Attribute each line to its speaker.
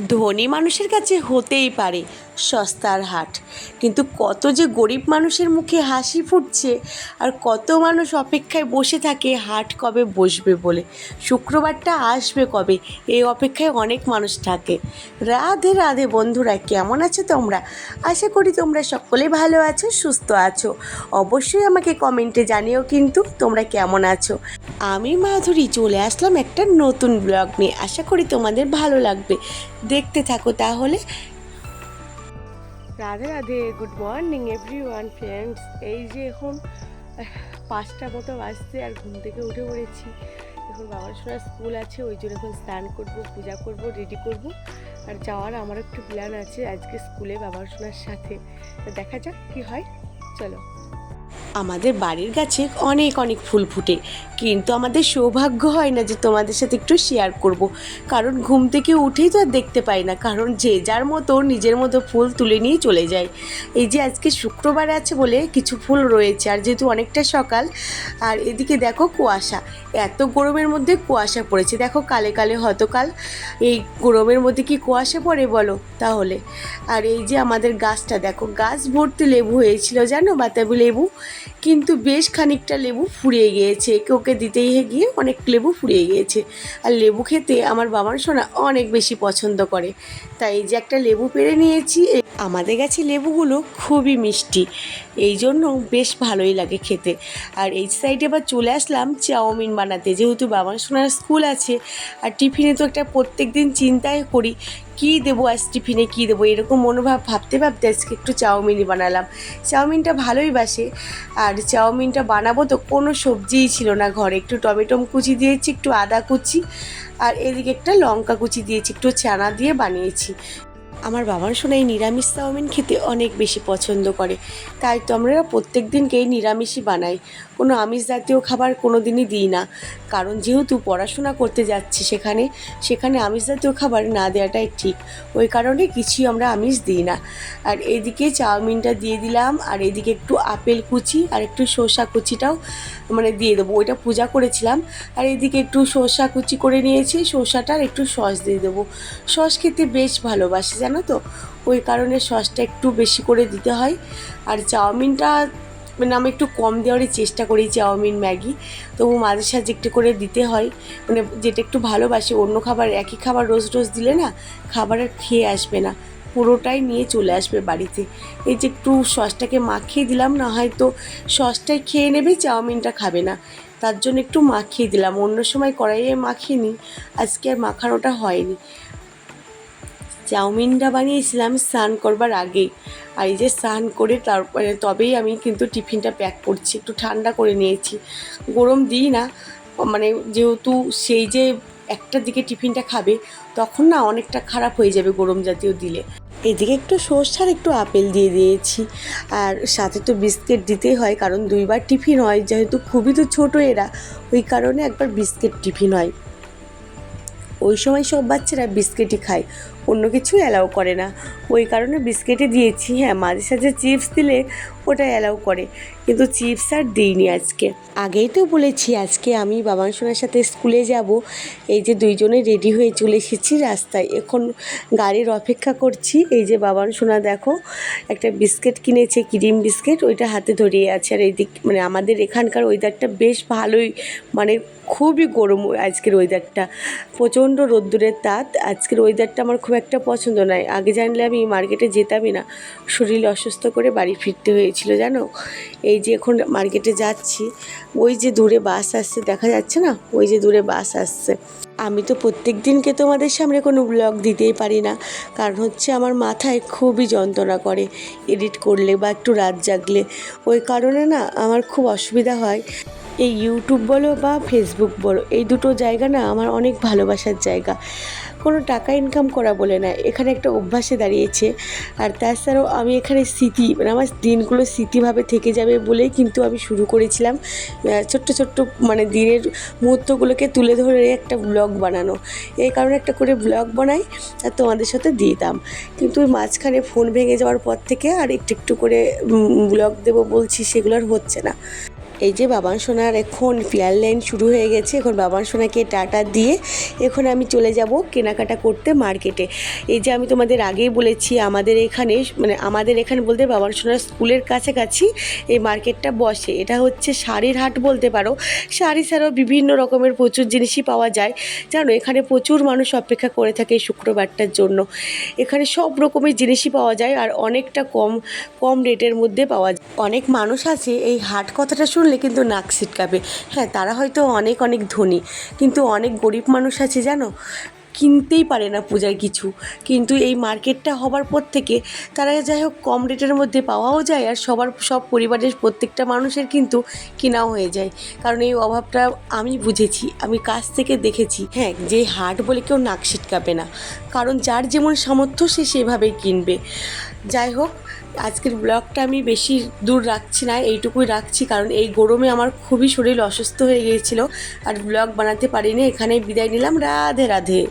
Speaker 1: ধনী মানুষের কাছে হতেই পারে। সস্তার হাট। কিন্তু কত যে গরিব মানুষের মুখে হাসি ফুটছে আর কত মানুষ অপেক্ষায় বসে থাকে হাট কবে বসবে বলে। শুক্রবারটা আসবে কবে? এই অপেক্ষায় অনেক মানুষ থাকে। রাধে রাধে বন্ধুরা, কেমন আছো তোমরা? আশা করি তোমরা সকলে ভালো আছো, সুস্থ আছো। অবশ্যই আমাকে কমেন্টে জানিও কিন্তু তোমরা কেমন আছো। আমি মাধুরী, চলে আসলাম একটা নতুন ব্লগ নিয়ে। আশা করি তোমাদের ভালো লাগবে। দেখতে থাকো তাহলে। Radhe Radhe good morning everyone friends এই যে এখন পাঁচটা মতো বাজছে আর ঘুম থেকে উঠে পড়েছি। এখন বাবার সোনার স্কুল আছে, ওই জন্য এখন স্নান করব, পূজা করব রেডি করব। আর যাওয়ার আমার একটু প্ল্যান আছে আজকে স্কুলে বাবার সোনার সাথে। দেখা যাক কি হয়। চলো। আমাদের বাড়ির গাছে অনেক অনেক ফুল ফুটে। কিন্তু আমাদের সৌভাগ্য হয় না যে তোমাদের সাথে একটু শেয়ার করব। কারণ ঘুম থেকে উঠেই তো আর দেখতে পাই না। কারণ যে যার মতো নিজের মতো ফুল তুলে নিয়ে চলে যায়। এই যে আজকে শুক্রবার আছে বলে কিছু ফুল রয়েছে। আর যেহেতু অনেকটা সকাল, আর এদিকে দেখো কুয়াশা। এত গরমের মধ্যে কুয়াশা পড়েছে। দেখো কালে কালে, হতকাল। এই গরমের মধ্যে কি কুয়াশা পড়ে বলো তাহলে? আর এই যে আমাদের গাছটা দেখো। গাছ ভর্তি লেবু হয়েছিল, জানো? বাতাবি লেবু। কিন্তু বেশ খানিকটা লেবু ফুরিয়ে গিয়েছে। একে ওকে দিতেই গিয়ে অনেক লেবু ফুরিয়ে গিয়েছে। আর লেবু খেতে আমার বাবার সোনা অনেক বেশি পছন্দ করে। তাই যে একটা লেবু পেরে নিয়েছি আমাদের কাছে লেবুগুলো খুবই মিষ্টি। এই জন্য বেশ ভালোই লাগে খেতে। আর এই সাইডে আবার চলে আসলাম চাউমিন বানাতে। যেহেতু বাবার সোনার স্কুল আছে, আর টিফিনে তো একটা প্রত্যেক দিন চিন্তাই করি কী দেবো আজ টিফিনে, কী দেবো? এরকম মনোভাব ভাবতে ভাবতে আজকে একটু চাউমিনই বানালাম। চাউমিনটা ভালোই বাসে, আর চাউমিনটা বানাবো তো কোনো সবজিই ছিল না ঘরে। একটু টমেটোম কুচি দিয়েছি, একটু আদা কুচি, আর এদিকে একটা লঙ্কা কুচি দিয়েছি, একটু চানা দিয়ে বানিয়েছি। আমার বাবার শোনাই নিরামিষ চাউমিন খেতে অনেক বেশি পছন্দ করে। তাই তো আমরা প্রত্যেক দিনকেই নিরামিষই বানাই। কোনো আমিষ জাতীয় খাবার কোনো দিনই দিই না। কারণ যেহেতু পড়াশোনা করতে যাচ্ছি সেখানে সেখানে আমিষ জাতীয় খাবার না দেওয়াটাই ঠিক। ওই কারণে কিছুই আমরা আমিষ দিই না। আর এদিকে চাউমিনটা দিয়ে দিলাম, আর এদিকে একটু আপেল কুচি আর একটু শসা কুচিটাও মানে দিয়ে দেবো। ওইটা পূজা করেছিলাম, আর এদিকে একটু শসা কুচি করে নিয়েছি শসাটার একটু সস দিয়ে দেবো। সস খেতে বেশ ভালোবাসি জানো তো? ওই কারণে সসটা একটু বেশি করে দিতে হয়। আর চাউমিনটা মানে আমি একটু কম দেওয়ারই চেষ্টা করি চাউমিন, ম্যাগি। তবু মাঝে সাঝে একটু করে দিতে হয়। মানে যেটা একটু ভালোবাসি, অন্য খাবার, একই খাবার রোজ রোজ দিলে না, খাবার আর খেয়ে আসবে না। পুরোটাই নিয়ে চলে আসবে বাড়িতে। এই যে একটু সসটাকে মাখিয়ে দিলাম, না হয়তো সসটাই খেয়ে নেবে, চাউমিনটা খাবে না। তার জন্য একটু মাখিয়ে দিলাম। অন্য সময় কড়াইয়ে মাখিয়ে নিই আজকে আর মাখানোটা হয়নি। চাউমিনটা বানিয়েছিলাম স্নান করবার আগেই আর এই যে স্নান করে তারপরে তবেই আমি কিন্তু টিফিনটা প্যাক করছি, একটু ঠান্ডা করে নিয়েছি। গরম দিই না মানে যেহেতু সেই যে একটা দিকে টিফিনটা খাবে, তখন না অনেকটা খারাপ হয়ে যাবে গরম জাতীয় দিলে। এদিকে একটু সর্ষার একটু আপেল দিয়ে দিয়েছি। আর সাথে তো বিস্কিট দিতেই হয়, কারণ দুইবার টিফিন হয়, যেহেতু খুবই তো ছোটো এরা, ওই কারণে একবার বিস্কিট টিফিন হয়। ওই সময় সব বাচ্চারা বিস্কিটই খায়, অন্য কিছু অ্যালাউ করে না। ওই কারণে বিস্কিটই দিয়েছি। হ্যাঁ মাঝে সাঝে চিপস দিলে ওটা অ্যালাউ করে, কিন্তু চিপস আর দিইনি আজকে। আগেই তো বলেছি, আজকে আমি বাবার সোনার সাথে স্কুলে যাব। এই যে দুইজনে রেডি হয়ে চলে এসেছি রাস্তায়। এখন গাড়ির অপেক্ষা করছি। এই যে বাবার সোনা, দেখো, একটা বিস্কিট কিনেছে, ক্রিম বিস্কিট, ওইটা হাতে ধরিয়ে আছে। আর এইদিক মানে আমাদের এখানকার ওয়েদারটা বেশ ভালোই মানে খুবই গরম আজকের ওয়েদারটা প্রচণ্ড রোদ্দুরের তাত। আজকের ওয়েদারটা আমার খুব একটা পছন্দ নয়। আগে জানলে আমি মার্কেটে যেতামই না। শরীর অসুস্থ করে বাড়ি ফিরতে হয়েছিল, জানো? এই যে এখন মার্কেটে যাচ্ছি, ওই যে দূরে বাস আসছে, দেখা যাচ্ছে না? ওই যে দূরে বাস আসছে। আমি তো প্রত্যেক দিনকে তোমাদের সামনে কোনো ব্লগ দিতেই পারি না। কারণ হচ্ছে আমার মাথায় খুবই যন্ত্রণা করে এডিট করলে বা একটু রাত জাগলে। ওই কারণে না আমার খুব অসুবিধা হয়। এই ইউটিউব বলো বা ফেসবুক বলো, এই দুটো জায়গা না আমার অনেক ভালোবাসার জায়গা। কোনো টাকা ইনকাম করা বলে না, এখানে একটা অভ্যাসে দাঁড়িয়েছে। আর তাছাড়াও আমি এখানে স্মৃতি মানে আমার দিনগুলো স্মৃতিভাবে থেকে যাবে বলেই কিন্তু আমি শুরু করেছিলাম। ছোট্ট ছোট্ট মানে দিনের মুহূর্তগুলোকে তুলে ধরে একটা ব্লগ বানানো। এই কারণে একটা করে ব্লগ বানাই আর তোমাদের সাথে দিতাম কিন্তু মাঝখানে ফোন ভেঙে যাওয়ার পর থেকে আর একটু একটু করে ব্লগ দেবো বলছি, সেগুলো আর হচ্ছে না। এই যে বাবান সোনার এখন ফেয়ার লাইন শুরু হয়ে গেছে, এখন বাবান সোনাকে টাটা দিয়ে এখন আমি চলে যাব কেনাকাটা করতে মার্কেটে। এই যে আমি তোমাদের আগেই বলেছি, আমাদের এখানে মানে আমাদের এখানে বলতে বাবান সোনার স্কুলের কাছাকাছি এই মার্কেটটা বসে। এটা হচ্ছে শাড়ির হাট বলতে পারো। শাড়ি ছাড়াও বিভিন্ন রকমের প্রচুর জিনিসই পাওয়া যায়। জানো, এখানে প্রচুর মানুষ অপেক্ষা করে থাকে এই শুক্রবারটার জন্য। এখানে সব রকমের জিনিসই পাওয়া যায় আর অনেকটা কম কম রেটের মধ্যে পাওয়া যায়। অনেক মানুষ আছে এই হাট কথাটা শুনলে কিন্তু নাক ছিটকাবে। হ্যাঁ তারা হয়তো অনেক অনেক ধনী, কিন্তু অনেক গরিব মানুষ আছে, জানো? কিনতেই পারে না পূজার কিছু। কিন্তু এই মার্কেটটা হবার পর থেকে তারা যাই হোক কম রেটের মধ্যে পাওয়াও যায় আর সবার, সব পরিবারের প্রত্যেকটা মানুষের কিন্তু কেনাও হয়ে যায়। কারণ এই অভাবটা আমি বুঝেছি, আমি কাছ থেকে দেখেছি। হ্যাঁ যে হাট বলে কেউ নাক ছিটকাবে না। কারণ যার যেমন সামর্থ্য সে সেভাবেই কিনবে। যাই হোক, আজকের ব্লগটা আমি বেশি দূর রাখছি না, এইটুকুই রাখছি। কারণ এই গরমে আমার খুবই শরীর অসুস্থ হয়ে গিয়েছিল। আর ব্লগ বানাতে পারিনি এখানে বিদায় নিলাম। রাধে রাধে।